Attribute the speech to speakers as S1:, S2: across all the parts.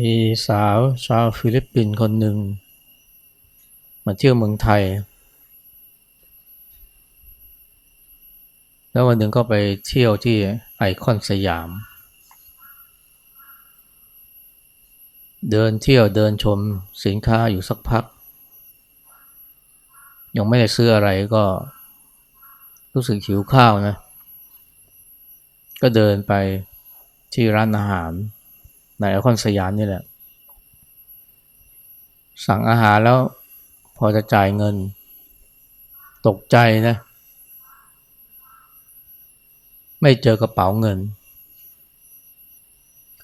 S1: มีสาวชาวฟิลิปปินส์คนหนึ่ง มาเที่ยวเมืองไทย แล้ววันหนึ่งก็ไปเที่ยวที่ไอคอนสยาม เดินเที่ยวเดินชมสินค้าอยู่สักพัก ยังไม่ได้ซื้ออะไรก็ รู้สึกหิวข้าวนะ ก็เดินไปที่ร้านอาหาร ในไอคอนสยามนี่แหละ สั่งอาหารแล้วพอจะจ่ายเงิน ตกใจนะ ไม่เจอกระเป๋าเงิน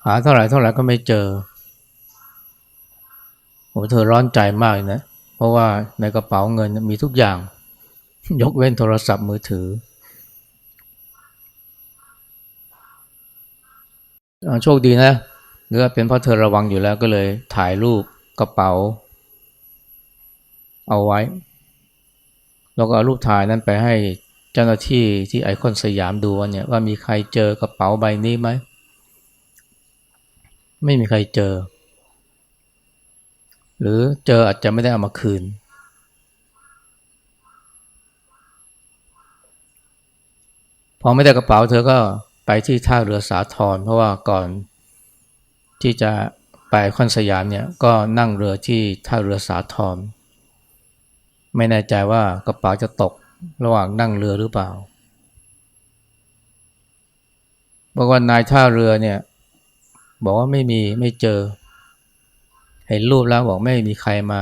S1: หาเท่าไหร่เท่าไหร่ก็ไม่เจอโอ้เธอร้อนใจมากนะ เพราะว่าในกระเป๋าเงินมีทุกอย่าง ยกเว้นโทรศัพท์มือถืออโชคดีนะ หรือว่าเป็นเพราะเธอระวังอยู่แล้วก็เลยถ่ายรูปกระเป๋า เอาไว้ แล้วก็เอารูปถ่ายนั้นไปให้เจ้าหน้าที่ที่ไอคอนสยามดูว่าเนี่ยว่ามีใครเจอกระเป๋าใบนี้ไหม ไม่มีใครเจอ หรือเจออาจจะไม่ได้เอามาคืน พอไม่ได้กระเป๋าเธอก็ไปที่ท่าเรือสาทรเพราะว่าก่อน ที่จะไปคอนสยามเนี่ยก็นั่งเรือที่ท่าเรือสาทรไม่แน่ใจว่ากระเป๋าจะตกระหว่างนั่งเรือหรือเปล่าบอกว่านายท่าเรือเนี่ย บอกว่าไม่มีไม่เจอ เห็นรูปแล้วบอกไม่มีใครมา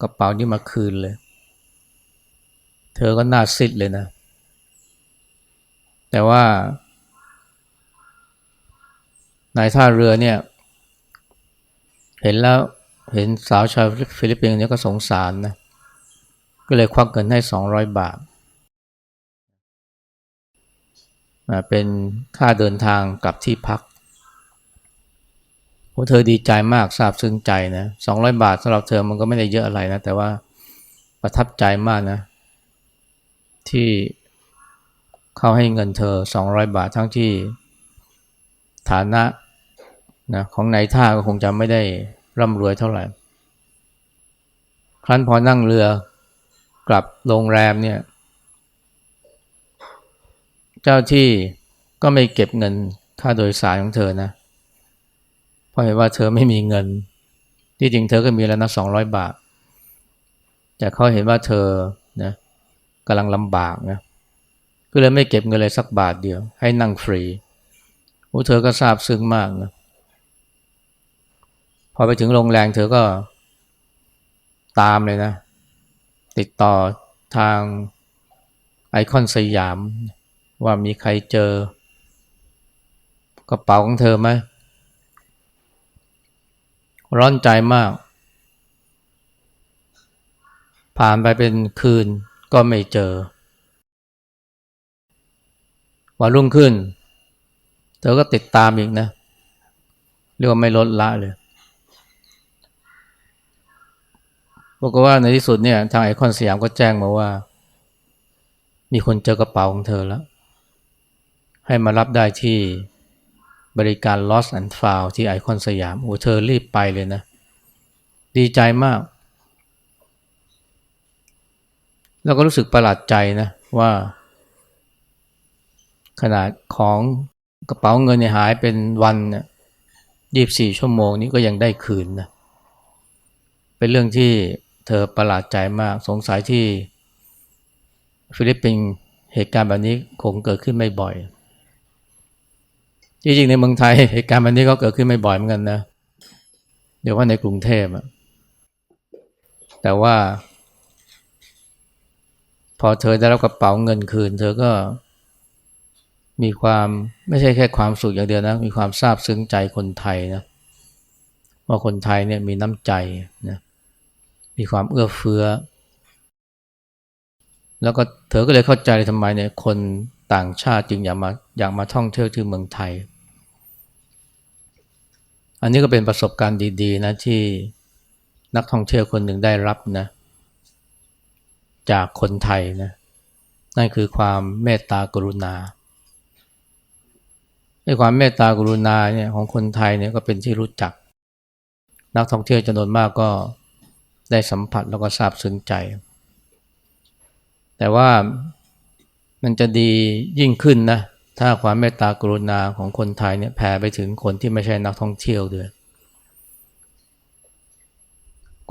S1: กระเป๋านี้มาคืนเลย เธอก็น่าซิดเลยนะ แต่ว่านายท่าเรือเนี่ย เห็นแล้วเห็นสาวชาวฟิลิปปินส์เนี่ยก็สงสารนะ ก็เลยควักเงินให้สองร้อยบาท เป็นค่าเดินทางกลับที่พักโอ้เธอดีใจมากซาบซึ้งใจนะสองร้อยบาทสำหรับเธอมันก็ไม่ได้เยอะอะไรนะ แต่ว่าประทับใจมากนะ ที่เขาให้เงินเธอสองร้อยบาททั้งที่ฐานะ นะของนายท่าก็คงจะไม่ได้ร่ำรวยเท่าไหร่ ครั้นพอนั่งเรือกลับโรงแรมเนี่ย เจ้าที่ก็ไม่เก็บเงินค่าโดยสารของเธอนะเพราะเห็นว่าเธอไม่มีเงิน ที่จริงเธอก็มีแล้วนะสองร้อยบาท แต่เขาเห็นว่าเธอนะกำลังลำบากนะก็เลยไม่เก็บเงินเลยสักบาทเดียว ให้นั่งฟรีโอ้เธอก็ซาบซึ้งมากนะ พอไปถึงโรงแรมเธอก็ตามเลยนะ ติดต่อทางไอคอนสยาม ว่ามีใครเจอกระเป๋าของเธอไหมร้อนใจมาก ผ่านไปเป็นคืนก็ไม่เจอ วันรุ่งขึ้น เธอก็ติดตามอีกนะ เรียกว่าไม่ลดละเลย บอกว่าในที่สุดเนี่ยทางไอคอนสยามก็แจ้งมาว่า มีคนเจอกระเป๋าของเธอแล้ว ให้มารับได้ที่บริการ lost and found ที่ไอคอนสยามโอ้เธอรีบไปเลยนะ ดีใจมาก แล้วก็รู้สึกประหลาดใจนะว่า ขนาดของกระเป๋าเงินเนี่ยหายเป็นวันเนี่ยยี่บสี่ชั่วโมงนี้ก็ยังได้คืนนะ เป็นเรื่องที่ เธอประหลาดใจมากสงสัยที่ฟิลิปปินส์เหตุการณ์แบบนี้คงเกิดขึ้นไม่บ่อย จริงๆ ในเมืองไทยเหตุการณ์แบบนี้ก็เกิดขึ้นไม่บ่อยเหมือนกันนะ เดี๋ยวว่าในกรุงเทพอะแต่ว่า พอเธอได้รับกระเป๋าเงินคืน เธอก็มีความไม่ใช่แค่ความสุขอย่างเดียวนะ มีความซาบซึ้งใจคนไทยนะว่าคนไทยเนี่ยมีน้ำใจนะ มีความเอื้อเฟื้อ แล้วก็เธอก็เลยเข้าใจทำไมเนี่ยคนต่างชาติจึงอยากมาอยากมาท่องเที่ยวที่เมืองไทย อันนี้ก็เป็นประสบการณ์ดีๆนะที่นักท่องเที่ยวคนหนึ่งได้รับนะจากคนไทยนะนั่นคือความเมตตากรุณาไอ้ความเมตตากรุณาเนี่ยของคนไทยเนี่ยก็เป็นที่รู้จัก นักท่องเที่ยวจำนวนมากก็ ได้สัมผัสแล้วก็ซาบซึ้งใจ แต่ว่ามันจะดียิ่งขึ้นนะ ถ้าความเมตตากรุณาของคนไทยเนี่ยแผ่ไปถึงคนที่ไม่ใช่นักท่องเที่ยวด้วย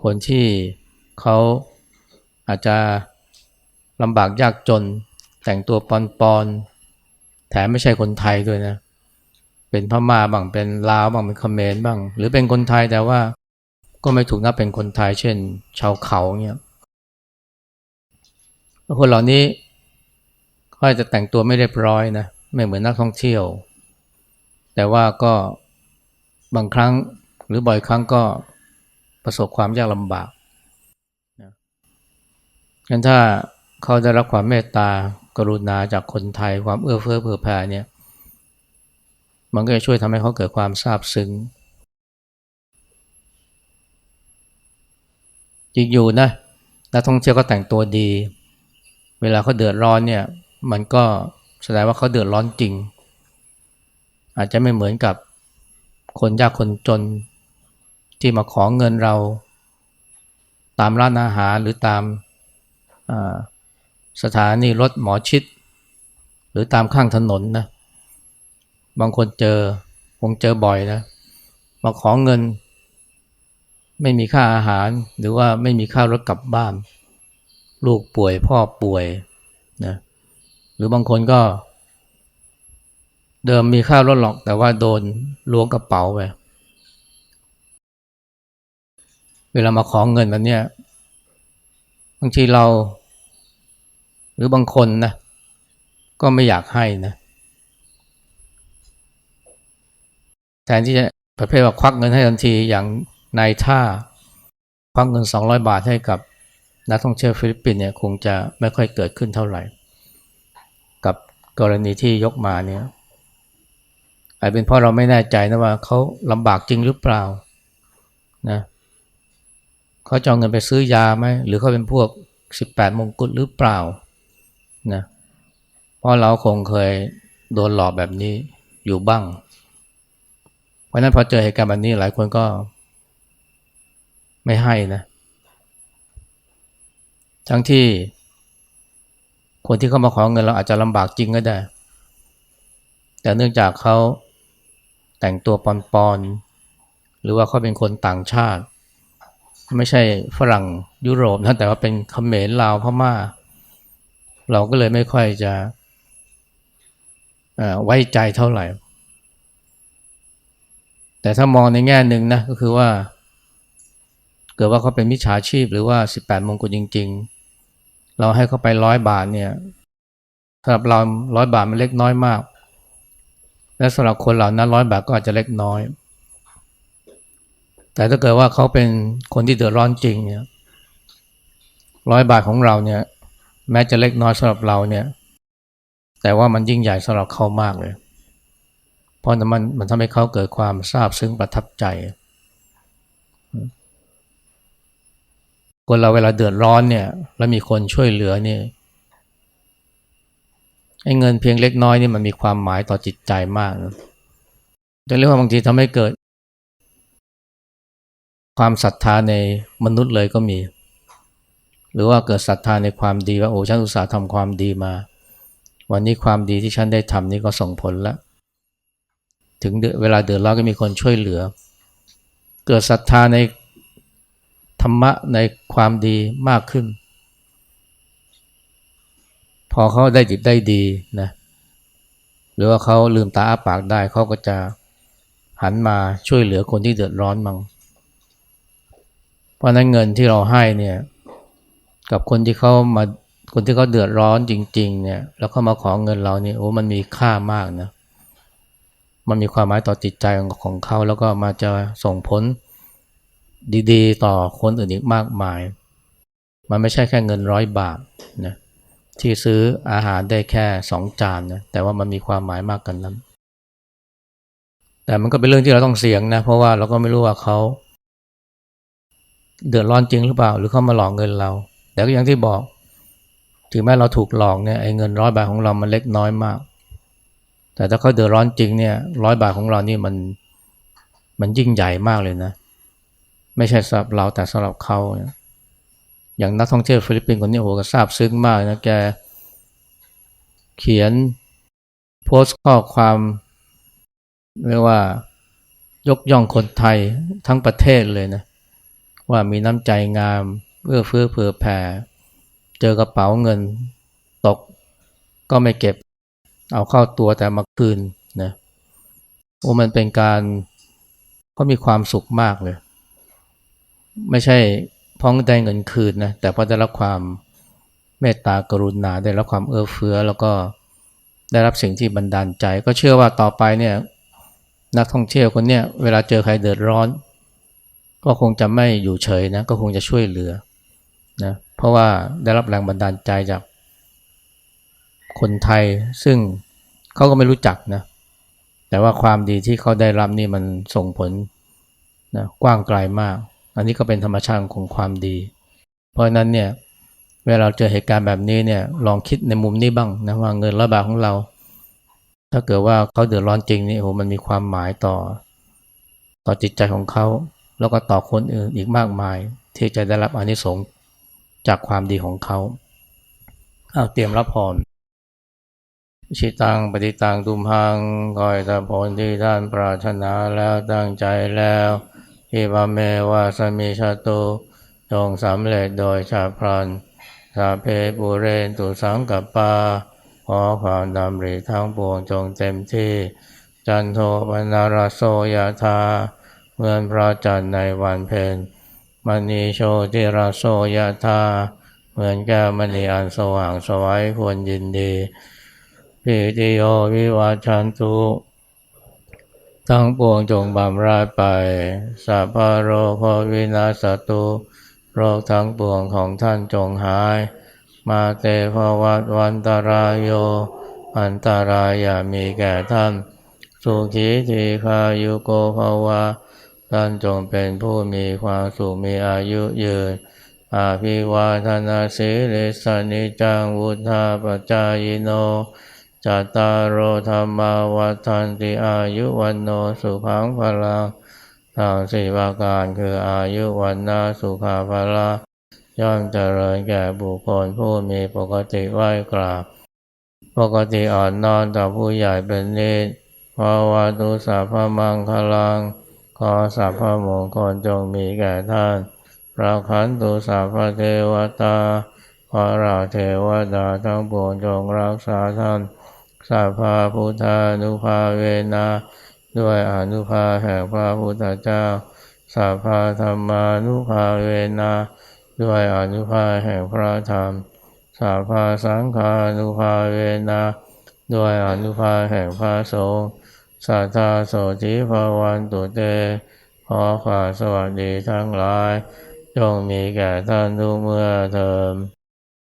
S1: คนที่เขาอาจจะลำบากยากจน แต่งตัวปอนๆแถมไม่ใช่คนไทยด้วยนะ เป็นพม่าบ้างเป็นลาวบ้างเป็นเขมรบ้าง หรือเป็นคนไทยแต่ว่า ก็ไม่ถูกนับเป็นคนไทย เช่น ชาวเขาเนี่ยคนเหล่านี้เขาอาจจะแต่งตัวไม่เรียบร้อยนะไม่เหมือนนักท่องเที่ยว แต่ว่าก็บางครั้งหรือบ่อยครั้งก็ประสบความยากลำบากงั้นถ้าเขาได้รับความเมตตากรุณาจากคนไทยความเอื้อเฟื้อเผื่อแผ่เนี่ย มันก็จะช่วยทำให้เขาเกิดความซาบซึ้ง จริงอยู่นะนักท่องเที่ยวก็แต่งตัวดี เวลาเขาเดือดร้อนเนี่ย มันก็แสดงว่าเขาเดือดร้อนจริง อาจจะไม่เหมือนกับคนยากคนจนที่มาขอเงินเรา ตามร้านอาหารหรือตามสถานีรถหมอชิด หรือตามข้างถนนนะบางคนเจอคงเจอบ่อยนะมาขอเงิน ไม่มีค่าอาหาร หรือว่าไม่มีค่ารถกลับบ้าน ลูกป่วยพ่อป่วยนะหรือบางคนก็ เดิมมีค่ารถหรอก แต่ว่าโดนล้วงกระเป๋าไปเวลามาขอเงินแบบเนี้ยบางทีเรา หรือบางคนนะก็ไม่อยากให้นะแทนที่จะประเภทว่าควักเงินให้ทันทีอย่าง นายท่าควักเงิน 200 บาทให้กับนักท่องเที่ยวฟิลิปปินส์เนี่ยคงจะไม่ค่อยเกิดขึ้นเท่าไหร่ กับกรณีที่ยกมาเนี่ยอาจเป็นเพราะเราไม่แน่ใจนะว่าเขาลำบากจริงหรือเปล่านะเขาจองเงินไปซื้อยาไหมหรือเขาเป็นพวก 18 มงกุฎหรือเปล่านะเพราะเราคงเคยโดนหลอกแบบนี้อยู่บ้าง เพราะนั้นพอเจอเหตุการณ์แบบนี้หลายคนก็ ไม่ให้นะ ทั้งที่ คนที่เข้ามาขอเงินเราอาจจะลำบากจริงก็ได้ แต่เนื่องจากเขาแต่งตัวปอนๆ หรือว่าเขาเป็นคนต่างชาติ ไม่ใช่ฝรั่งยุโรปนะแต่ว่าเป็นเขมรลาวพม่า เราก็เลยไม่ค่อยจะไว้ใจเท่าไหร่ แต่ถ้ามองในแง่หนึ่งนะก็คือว่า กิดว่าเขาเป็นมิจฉาชีพหรือว่า 18 มงกุฎจริง ๆ เราให้เขาไปร้อยบาทเนี่ยสำหรับเราร้อยบาทมันเล็กน้อยมาก และสำหรับคนเหล่านั้นร้อยบาทก็อาจจะเล็กน้อย แต่ถ้าเกิดว่าเขาเป็นคนที่เดือดร้อนจริงเนี่ยร้อยบาทของเราเนี่ย แม้จะเล็กน้อยสำหรับเราเนี่ย แต่ว่ามันยิ่งใหญ่สำหรับเขามากเลย เพราะมันมันทำให้เขาเกิดความซาบซึ้งประทับใจ คนเราเวลาเดือดร้อนเนี่ย แล้วมีคนช่วยเหลือเนี่ยไอ้เงินเพียงเล็กน้อยนี่มันมีความหมายต่อจิตใจมากนะจะเรียกว่าบางทีทำให้เกิด ความศรัทธาในมนุษย์เลยก็มี หรือว่าเกิดศรัทธาในความดีว่าโอ้ฉันอุตส่าห์ทำความดีมา วันนี้ความดีที่ฉันได้ทำนี่ก็ส่งผลแล้ว ถึงเวลาเดือดร้อนก็มีคนช่วยเหลือ เกิดศรัทธาใน ธรรมะในความดีมากขึ้น พอเขาได้จิตได้ดีนะหรือว่าเขาลืมตาอ้าปากได้เขาก็จะหันมาช่วยเหลือคนที่เดือดร้อนมังเพราะนั้นเงินที่เราให้เนี่ยกับคนที่เขามาคนที่เขาเดือดร้อนจริง ๆ เนี่ย แล้วเขามาขอเงินเราเนี่ยโอ้มันมีค่ามากนะมันมีความหมายต่อจิตใจของเขาแล้วก็มาจะส่งผล ดีๆ ต่อคนอื่นอีกมากมาย มันไม่ใช่แค่เงินร้อยบาทนะที่ซื้ออาหารได้แค่สองจานนะแต่ว่ามันมีความหมายมากกันนั้น แต่มันก็เป็นเรื่องที่เราต้องเสี่ยงนะเพราะว่าเราก็ไม่รู้ว่าเขาเดือดร้อนจริงหรือเปล่า หรือเขามาหลอกเงินเรา แต่ก็อย่างที่บอก ถึงแม้เราถูกหลอกเนี่ยไอ้เงินร้อยบาทของเรามันเล็กน้อยมาก แต่ถ้าเขาเดือดร้อนจริงเนี่ยร้อยบาทของเรานี่มันมันยิ่งใหญ่มากเลยนะ ไม่ใช่สำหรับเราแต่สำหรับเขานะอย่างนักท่องเที่ยวฟิลิปปินส์คนนี้โอ้โหก็ซาบซึ้งมากนะแกเขียนโพสต์ข้อความเรียกว่ายกย่องคนไทยทั้งประเทศเลยนะว่ามีน้ำใจงามเอื้อเฟื้อเผื่อแผ่ เจอกระเป๋าเงินตกก็ไม่เก็บเอาเข้าตัวแต่มาคืนนะโอ้มันเป็นการเขามีความสุขมากเลย ไม่ใช่พ้องได้เงินคืนนะแต่พราะได้รับความเมตตากรุณาได้รับความเอื้อเฟื้อ แล้วก็ได้รับสิ่งที่บันดาลใจ ก็เชื่อว่าต่อไปเนี่ยนักท่องเที่ยวคนเนี้ยเวลาเจอใครเดือดร้อน ก็คงจะไม่อยู่เฉยนะก็คงจะช่วยเหลือนะเพราะว่าได้รับแรงบันดาลใจจากคนไทย ซึ่งเขาก็ไม่รู้จักนะแต่ว่าความดีที่เขาได้รับนี่มันส่งผลนะกว้างไกลมาก อันนี้ก็เป็นธรรมชาติของความดี เพราะฉะนั้นเนี่ยเวลาเราเจอเหตุการณ์แบบนี้เนี่ยลองคิดในมุมนี้บ้างนะว่าเงินร้อยบาทของเรา ถ้าเกิดว่าเขาเดือดร้อนจริงนี่โอ้มันมีความหมายต่อ ต่อจิตใจของเขา แล้วก็ต่อคนอื่นอีกมากมาย ที่จะได้รับอนิสงส์จากความดีของเขาเอาเตรียมรับพรชิตังปฏิตังตุมหังคอยตะผลที่ท่านปรารถนาแล้วตั้งใจแล้ว อิบาเมวาสมิชาตุจงสำเร็จโดยชาพลันสาเพปุเรนตุสังกัปปาขอความดำริทั้งปวงจงเต็มที่ จันโทปนารโสยธาเหมือนพระจันทร์ในวันเพ็ญมณีโชติราโสยธาเหมือนแก้วมณีอันสว่างสวัยควรยินดีปิติโยวิวัชชันตุ ทั้งปวงจงบำราดไปสัพพโรโควินาสตุโรคทั้งปวงของท่านจงหาย มาเตภวัตวันตรายโย อันตรายอย่ามีแก่ท่าน สุขีทีคายุโกภวะ ท่านจงเป็นผู้มีความสุขมีอายุยืน อาภิวาทนาสิริสนิจังวุธาปจายโน จัตตารโอธรรมาวัฏันติอายุวันโนสุขังพลังทางสี่ประการคืออายุวันนาสุขาพละย่อมเจริญแก่บุคคลผู้มีปกติไหวกราบ ปกติอ่อนนอนต่อผู้ใหญ่เป็นนิดภาวะตุสัพพมังคลัง ขอสัพพมงคลจงมีแก่ท่านพระขันตุสัพพเทวตา ขอเราเทวดาทั้งปวงจงรักษาท่าน สัพพาพุทธานุภาเวนะด้วยอนุภาแห่งพระพุทธเจ้าสัพพาธรรมานุภาเวนะด้วยอนุภาแห่งพระธรรมสัพพาสังฆานุภาเวนะด้วยอนุภาแห่งพระสงฆ์สัทธาโสธิภาวันตุเต ขอความสวัสดีทั้งหลาย จงมีแก่ท่านทุกเมื่อเทอม